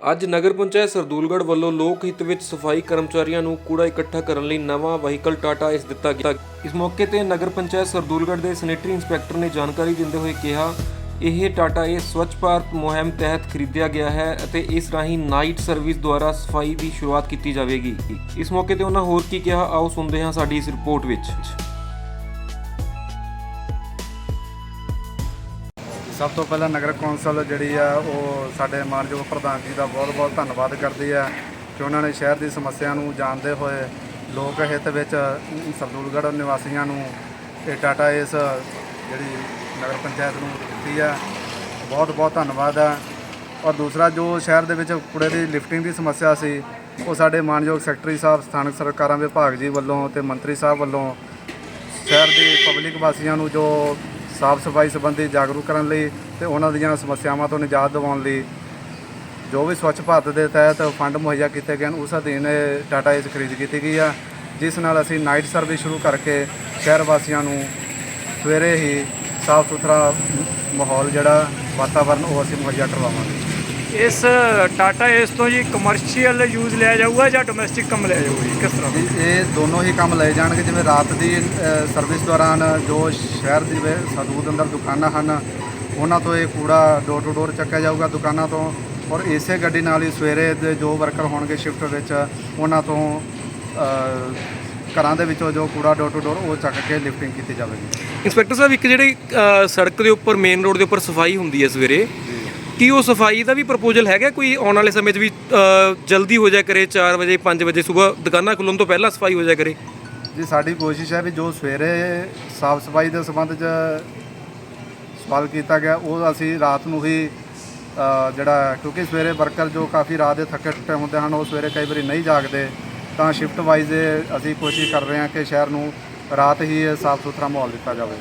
ਅੱਜ ਨਗਰ ਪੰਚਾਇਤ ਸਰਦੂਲਗੜ੍ਹ ਵੱਲੋਂ ਲੋਕ ਹਿੱਤ ਵਿੱਚ ਸਫ਼ਾਈ ਕਰਮਚਾਰੀਆਂ ਨੂੰ ਕੂੜਾ ਇਕੱਠਾ ਕਰਨ ਲਈ ਨਵਾਂ ਵਹੀਕਲ ਟਾਟਾ ਇਸ ਦਿੱਤਾ ਗਿਆ। ਇਸ ਮੌਕੇ ਤੇ ਨਗਰ ਪੰਚਾਇਤ ਸਰਦੂਲਗੜ੍ਹ ਦੇ ਸੈਨੇਟਰੀ ਇੰਸਪੈਕਟਰ ਨੇ ਜਾਣਕਾਰੀ ਦਿੰਦੇ ਹੋਏ ਕਿਹਾ, ਇਹ ਟਾਟਾ ਇਹ ਸਵੱਛ ਭਾਰਤ ਮੁਹਿੰਮ ਤਹਿਤ ਖਰੀਦਿਆ ਗਿਆ ਹੈ ਅਤੇ ਇਸ ਰਾਹੀਂ ਨਾਈਟ ਸਰਵਿਸ ਦੁਆਰਾ ਸਫ਼ਾਈ ਦੀ ਸ਼ੁਰੂਆਤ ਕੀਤੀ ਜਾਵੇਗੀ। ਇਸ ਮੌਕੇ ਤੇ ਉਹਨਾਂ ਹੋਰ ਕੀ ਕਿਹਾ, ਆਓ ਸੁਣਦੇ ਹਾਂ ਸਾਡੀ ਇਸ ਰਿਪੋਰਟ ਵਿੱਚ। ਸਭ ਤੋਂ ਪਹਿਲਾਂ ਨਗਰ ਕੌਂਸਲ ਜਿਹੜੀ ਆ, ਉਹ ਸਾਡੇ ਮਾਨਯੋਗ ਪ੍ਰਧਾਨ ਜੀ ਦਾ ਬਹੁਤ-ਬਹੁਤ ਧੰਨਵਾਦ ਕਰਦੀ ਆ ਕਿ ਉਹਨਾਂ ਨੇ ਸ਼ਹਿਰ ਦੀ ਸਮੱਸਿਆ ਨੂੰ ਜਾਣਦੇ ਹੋਏ ਲੋਕ ਹਿੱਤ ਵਿੱਚ ਸਰਦੂਲਗੜ੍ਹ ਨਿਵਾਸੀਆਂ ਨੂੰ ਇਹ ਟਾਟਾ ਇਸ ਜਿਹੜੀ ਨਗਰ ਪੰਚਾਇਤ ਨੂੰ ਦਿੱਤੀ ਆ। ਬਹੁਤ-ਬਹੁਤ ਧੰਨਵਾਦ ਆ। ਔਰ ਦੂਸਰਾ, ਜੋ ਸ਼ਹਿਰ ਦੇ ਵਿੱਚ ਕੂੜੇ ਦੀ ਲਿਫਟਿੰਗ ਦੀ ਸਮੱਸਿਆ ਸੀ, ਉਹ ਸਾਡੇ ਮਾਨਯੋਗ ਸੈਕਟਰੀ ਸਾਹਿਬ, ਸਥਾਨਕ ਸਰਕਾਰਾਂ ਵਿਭਾਗ ਜੀ ਵੱਲੋਂ ਤੇ ਮੰਤਰੀ ਸਾਹਿਬ ਵੱਲੋਂ ਸ਼ਹਿਰ ਦੇ ਪਬਲਿਕ ਵਾਸੀਆਂ ਨੂੰ ਜੋ ਸਾਫ਼ ਸਫ਼ਾਈ ਸੰਬੰਧੀ ਜਾਗਰੂਕ ਕਰਨ ਲਈ ਤੇ ਉਹਨਾਂ ਦੀਆਂ ਸਮੱਸਿਆਵਾਂ ਤੋਂ ਨਿਜਾਤ ਦਿਵਾਉਣ ਲਈ ਜੋ ਵੀ ਸਵੱਛ ਭਾਰਤ ਦੇ ਤਹਿਤ ਫੰਡ ਮੁਹੱਈਆ ਕੀਤੇ ਗਏ ਹਨ, ਉਸ ਅਧੀਨ ਇਹ ਟਾਟਾ ਇਸ ਖਰੀਦ ਕੀਤੀ ਗਈ ਆ, ਜਿਸ ਨਾਲ ਅਸੀਂ ਨਾਈਟ ਸਰਵਿਸ ਸ਼ੁਰੂ ਕਰਕੇ ਸ਼ਹਿਰ ਵਾਸੀਆਂ ਨੂੰ ਸਵੇਰੇ ਹੀ ਸਾਫ਼ ਸੁਥਰਾ ਮਾਹੌਲ ਜਿਹੜਾ ਵਾਤਾਵਰਨ ਉਹ ਅਸੀਂ ਮੁਹੱਈਆ ਕਰਵਾਵਾਂਗੇ। ਇਸ ਟਾਟਾ ਇਸ ਤੋਂ ਜੀ ਕਮਰਸ਼ੀਅਲ ਯੂਜ਼ ਲਿਆ ਜਾਊਗਾ ਜਾਂ ਡੋਮੈਸਟਿਕ ਕੰਮ ਲਿਆ ਜਾਊਗਾ ਜੀ? ਕਿਸ ਤਰ੍ਹਾਂ? ਜੀ ਇਹ ਦੋਨੋਂ ਹੀ ਕੰਮ ਲਏ ਜਾਣਗੇ ਜਿਵੇਂ ਰਾਤ ਦੀ ਸਰਵਿਸ ਦੌਰਾਨ ਜੋ ਸ਼ਹਿਰ ਦੀ ਵੇ ਸਦੂਦ ਅੰਦਰ ਦੁਕਾਨਾਂ ਹਨ ਉਹਨਾਂ ਤੋਂ ਇਹ ਕੂੜਾ ਡੋਰ ਟੂ ਡੋਰ ਚੱਕਿਆ ਜਾਊਗਾ ਦੁਕਾਨਾਂ ਤੋਂ ਔਰ ਇਸੇ ਗੱਡੀ ਨਾਲ ਹੀ ਸਵੇਰੇ ਦੇ ਜੋ ਵਰਕਰ ਹੋਣਗੇ ਸ਼ਿਫਟ ਵਿੱਚ ਉਹਨਾਂ ਤੋਂ ਘਰਾਂ ਦੇ ਵਿੱਚੋਂ ਜੋ ਕੂੜਾ ਡੋਰ ਟੂ ਡੋਰ ਉਹ ਚੱਕ ਕੇ ਲਿਫਟਿੰਗ ਕੀਤੀ ਜਾਵੇਗੀ। ਇੰਸਪੈਕਟਰ ਸਾਹਿਬ ਇੱਕ ਜਿਹੜੀ ਸੜਕ ਦੇ ਉੱਪਰ ਮੇਨ ਰੋਡ ਦੇ ਉੱਪਰ ਸਫ਼ਾਈ ਹੁੰਦੀ ਹੈ ਸਵੇਰੇ ਕੀ ਉਹ ਸਫ਼ਾਈ ਦਾ ਵੀ ਪ੍ਰਪੋਜ਼ਲ ਹੈਗਾ? ਕੋਈ ਆਉਣ ਵਾਲੇ ਸਮੇਂ 'ਚ ਵੀ ਅ, ਜਲਦੀ ਹੋ ਜਾਇਆ ਕਰੇ 4 ਵਜੇ 5 ਵਜੇ ਸਵੇਰ ਦੁਕਾਨਾਂ ਖੁੱਲਣ ਤੋਂ ਪਹਿਲਾਂ ਸਫ਼ਾਈ ਹੋ ਜਾਇਆ ਕਰੇ? ਜੀ ਸਾਡੀ ਕੋਸ਼ਿਸ਼ ਹੈ ਵੀ ਜੋ ਸਵੇਰੇ ਸਾਫ਼ ਸਫ਼ਾਈ ਦੇ ਸੰਬੰਧ 'ਚ ਸਵਾਲ ਕੀਤਾ ਗਿਆ ਉਹ ਅਸੀਂ ਰਾਤ ਨੂੰ ਹੀ ਅ, ਜਿਹੜਾ ਕਿਉਂਕਿ ਸਵੇਰੇ ਵਰਕਰ ਜੋ ਕਾਫੀ ਰਾਤ ਦੇ ਥੱਕੇ ਟੁੱਟੇ ਹੁੰਦੇ ਹਨ ਉਹ ਸਵੇਰੇ ਕਈ ਵਾਰੀ ਨਹੀਂ ਜਾਗਦੇ ਤਾਂ ਸ਼ਿਫਟ ਵਾਈਜ਼ ਅਸੀਂ ਕੋਸ਼ਿਸ਼ ਕਰ ਰਹੇ ਹਾਂ ਕਿ ਸ਼ਹਿਰ ਨੂੰ ਰਾਤ ਹੀ ਸਾਫ਼ ਸੁਥਰਾ ਮਾਹੌਲ ਦਿੱਤਾ ਜਾਵੇ।